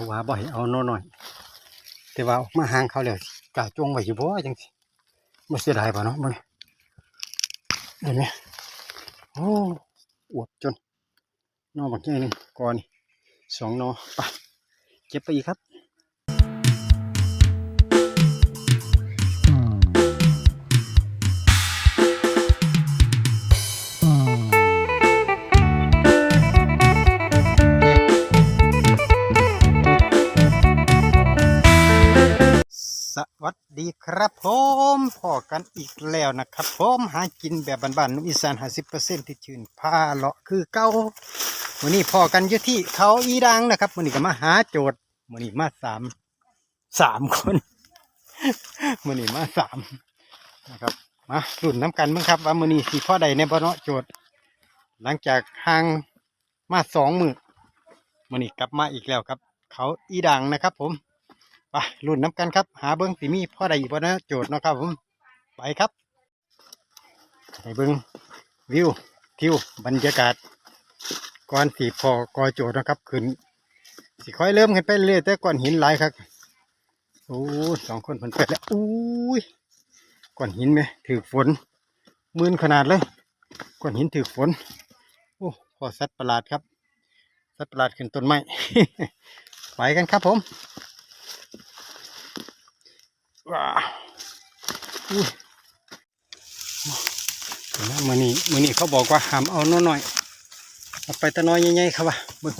เขาว่าบ่ให้เอาน้อยหน่อย แต่ว่ามาห่างเขาแล้วกล้าจงไว้อยู่บ่จังสิบ่เสียดายป่ะเนาะบ่เนี่ยเห็นไหมโอ้อวบจนนอบักใหญ่หนึงก่อนสองนอไปเก็บไปอีกครับ ดีครับผมพอกันอีกแล้วนะครับผมหากินแบบบ้านๆนุ่มอีสานห้าสิบเปอร์เซ็นที่ชื่นพาเลาะคือเก้าวันนี้พอกันอยู่ที่เขาอีดังนะครับวันนี้ก็มาหาโจทย์วันนี้มาสามสามคนวันนี้มาสามนะครับมาลุ่นน้ำกันบ้างครับว่าวันนี้สีพ่อใดในบ่เนาะโจทย์ หลังจากห่างมาสองมือวันนี้กลับมาอีกแล้วครับ เขาอีดังนะครับผม ไปรุ่นน้ำกันครับ หาเบิ้งสีมีพ่อใดอีกบ่นะโจทย์นะครับผม ไปครับไปเบิ้งวิวทิวบรรยากาศก่อนสีพอกอโจทย์นะครับขึ้นสิค่อยเริ่มขึ้นไปเรื่อยแต่ก่อนหินหลายครับโอ้สองคนเพิ่นไปแล้วอุ้ยก้อนหินไหมถือฝนมืนขนาดเลยก้อนหินถือฝนโอ้พอสัตว์ประหลาดครับสัตว์ประหลาดขึ้นต้นไม้ไปกันครับผม ว้าอุ้ยเห็นไหมมือนี้มือนี้เขาบอกว่าหามเอาน้อยหน่อยเอาไปตะน้อยใหญ่ๆครับว่าบิ่ง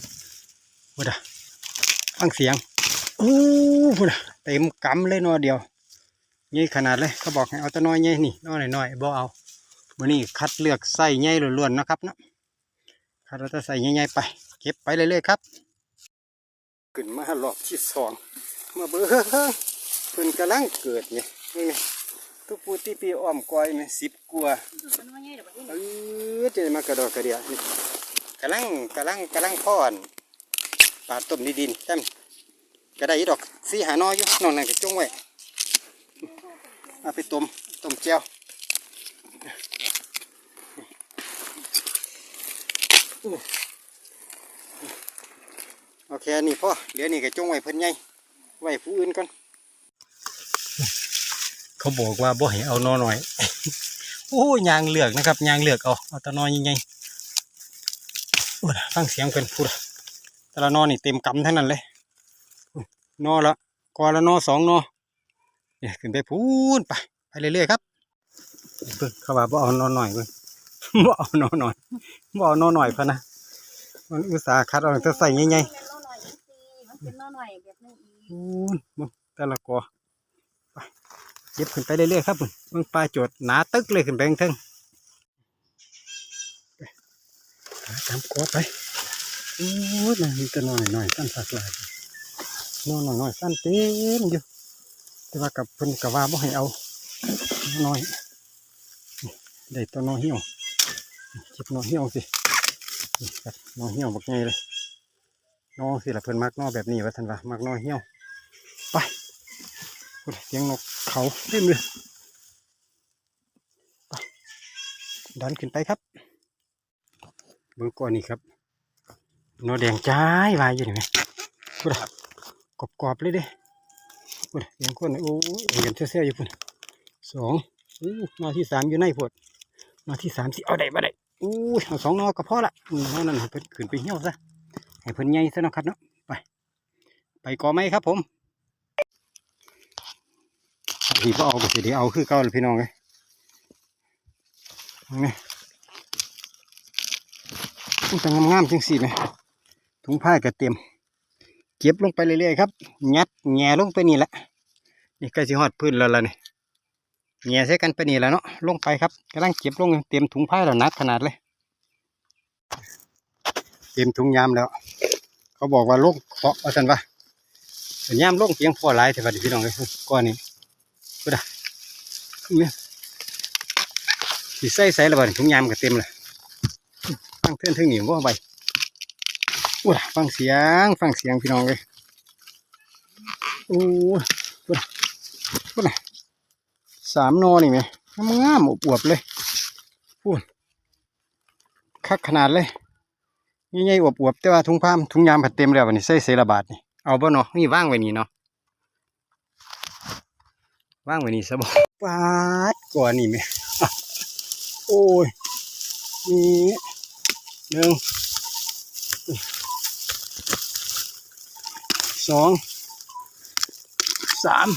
พูดอะฟังเสียงอู้พูดอะเต็มกำเลยนอเดียวใหญ่ขนาดเลยเขาบอกให้เอาตะน้อยใหญ่นี่น้อยหน่อยบ่เอามือนี้คัดเลือกใส่ใหญ่ล้วนๆนะครับเนาะคัดเราจะใส่ใหญ่ๆไป เก็บไปเรื่อยๆครับ ขึ้นมารอบที่สองมาเบิ่ง เพิ่นกำลังเกิดเนี่ยนี่ไงทุกปูที่ปีอ้อมก้อยไหมสิบกว่าเออจะมากระดอกกระเดียนี่กำลังกำลังกำลังพ่อนปาดต้มดีดินแต้มกระไดอีดอกสีหานออยู่นอกนั้นก็จงไว้เอาไปต้มต้มแจ่วโอเคนี่พ่อเดี๋ยวนี่ก็จงไว้เพิ่นใหญ่ไว้ผู้อื่นก่อน เขาบอกว่าบ่ให้เอานอหน่อยโอ้ยางเหลือกนะครับยางเหลือกเอาเอาแตะนอยังไงโอ้ยฟังเสียงเพิ่นพูดอะแต่ละนอนี่เต็มกำทั้งนั้นเลยอุ้ยนอละกอละนอสองนอเนี่ยขึ้นไปพูนไปไปเรื่อยๆครับเพิ่นเขาว่าบ่เอานอหน่อยเพิ่นบ่เอานอหน่อยบ่เอานอหน่อยพะนะมันอุตส่าห์คัดเอาแต่ใส่ใหญ่มันเป็นน้อหน่อยแบบนึงอีๆพูนมึงแต่ละกอไป เก็บขึ้นไปเรื่อยๆครับเพิ่นเบิ่งปลาโจดหนาตึกเลยขึ้นไปข้งทิงตามกอไปโอ้ยมันมีแต่น้อยหน่อยสั้นสักหลายน้อยหน่อยสั้นเต็มอยู่แต่ว่ากับเพิ่นกับว่าบ่ให้เอาน้อยได้ตัวน้อยเหี่ยวเก็บน้อยเหี่ยวสิน้อยเหี่ยวบักไงเลยน้องสิละเพิ่นมักน้อยแบบนี้ว่าท่านว่ามักน้อยเหี่ยว เสียงนกเขาเต็มเลยดันขึ้นไปครับเบิ่งก่อนนี่ครับนอแดงจ้ายวายอยู่นี่ไหมพูดอะกรอบเลยเด้พูดเลี้ยงคนน่ะโอ้ยเห็นเสื้อๆอยู่พุ่นสองอู้หนอที่สามอยู่ในพวดหนอที่สามสิเอาได้บ่ได้อู้ยเอสองหนอก็พอละหนอนั้นเพิ่นขึ้นไปเหี่ยวซะให้เพิ่นใหญ่ซะนะครับเนาะไป ไปก่อไหมครับผม ที่พ่อเอาก็สิได้เอาคือเก่าเลยพี่น้องเลยนี่มันจะงามๆจังสิไหมถุงผ้าก็เต็มเก็บลงไปเรื่อยๆครับยัดแง่ลงไปนี่แหละนี่ใกล้สิฮอดพื้นแล้วล่ะนี่แง่ใส่กันไปนี่แหล้วเนาะลงไปครับกำลังเก็บลงเต็มถุงผ้าแล้วนักขนาดเลย เต็มถุงยามแล้ว เขาบอกว่าลงเคาะว่าสันว่าแต่ยามลงเพียงพอหลายแต่ว่าเดี๋ยวพี่น้องเลยก้อนนี้ ก็ได้เนี่ยสิใส่ใส่แล้วบ่นี่ถุงยามก็เต็มเลยฟังเทื่อนเทึ่งหนีว่าไปอ้ยฟังเสียง ฟังเสียงพี่น้องเลยโอ้ยพูดนะพูดนะสามนอนี่ไหมงามๆอวบๆเลยพูดคักขนาดเลยใหญ่ๆอวบๆแต่ว่าถุงผ้ามถุงยามผัดเต็มแล้ววันนี้ใส่เสระบาทนี่เอาบ่เนาะนี่ว่างไว้นี่เนาะ ว่างไว้นี่ซะบ่ปาดก่อนนี่แม่โอ้ยนี่หนึ่งสองสาม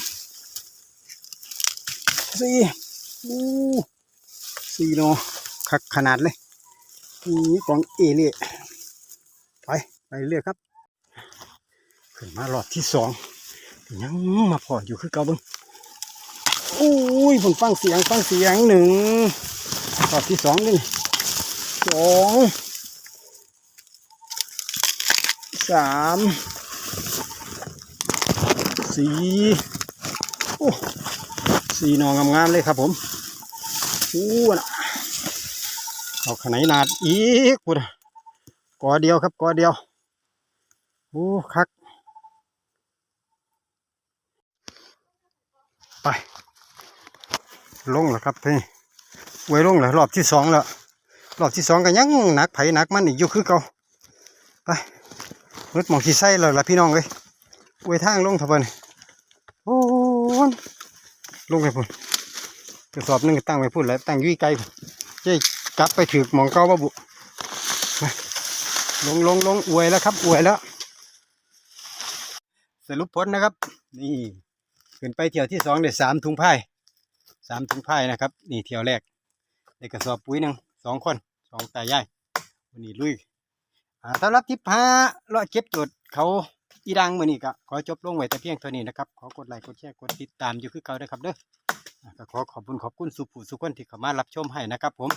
สี่อู้สี่เนาะคักขนาดเลยนี่กล่องเอเล่ไปไปเรื่อยครับ ขึ้นมารอบที่สองยังมาพออยู่คือเก่าบิ้ง อุ้ยผมฟังเสียงฟังเสียงหนึ่งรอบที่สองนี่สองสามสี่โอ้สี่นองงามๆเลยครับผมอู้นะเอาขนาดนาดอีกพูดอะกอเดียวครับกอเดียวโอ้คักไป ลงแล้วครับพี่ไว้ลงแล้วรอบที่สองแล้วรอบที่สองก็ยังหนักไผ่หนักมันอีกอยู่คือเก่าไปรถหมองขี้ไส้แล้วล่ะพี่น้องเลยไว้ทางลงเถอะเพิ่นโอ้ลงไปพุ่นกระสอบหนึงตั้งไว้พุ่นแล้วตั้งยุ่ยไกลเจ๊กลับไปถือหมองเก่าบ่บุลงลงลงอวยแล้วครับอวยแล้ว สรุปผลนะครับ นี่ขึ้นไปเที่ยวที่สองได้สามถุงไพาย สามถุงพานะครับ นี่เที่ยวแรกได้กระสอบปุ๋ยหนึ่งสองคนสองตายายวันนี้ลุยอ่าสำหรับทิพาเลาะเก็บจุดเขาอีดังมือนี้ก็ขอจบลงไว้แต่เพียงเท่านี้นะครับ ขอกดไลค์กดแชร์กดติดตามอยู่คือเก่าด้วยครับเด้อก็ขอขอบคุณขอบคุณสุผู้สุคนที่เข้ามารับชมให้นะครับผม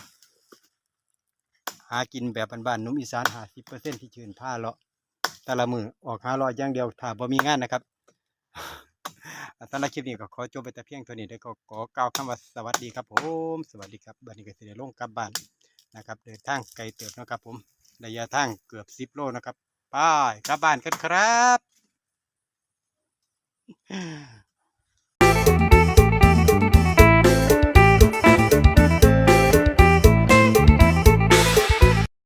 หากินแบบบ้านๆนุ่มอีสานหาสิบเปอร์เซ็นที่ชื่นผ้าเลาะแต่ละมือออกหาลาะอย่างเดียวถ้าบ่มีงานนะครับ สำหรับคลิปนี้ก็ขอจบไปแต่เพียงเท่านี้แล้วก็ขอกล่าวคำว่าสวัสดีครับผม สวัสดีครับบันนี้ก็สิได้ลงกลับบ้านนะครับเดินทางไกลเติบนะครับผมระยะทางเกือบสิบโลนะครับไป้ายกลับบ้านกันครับ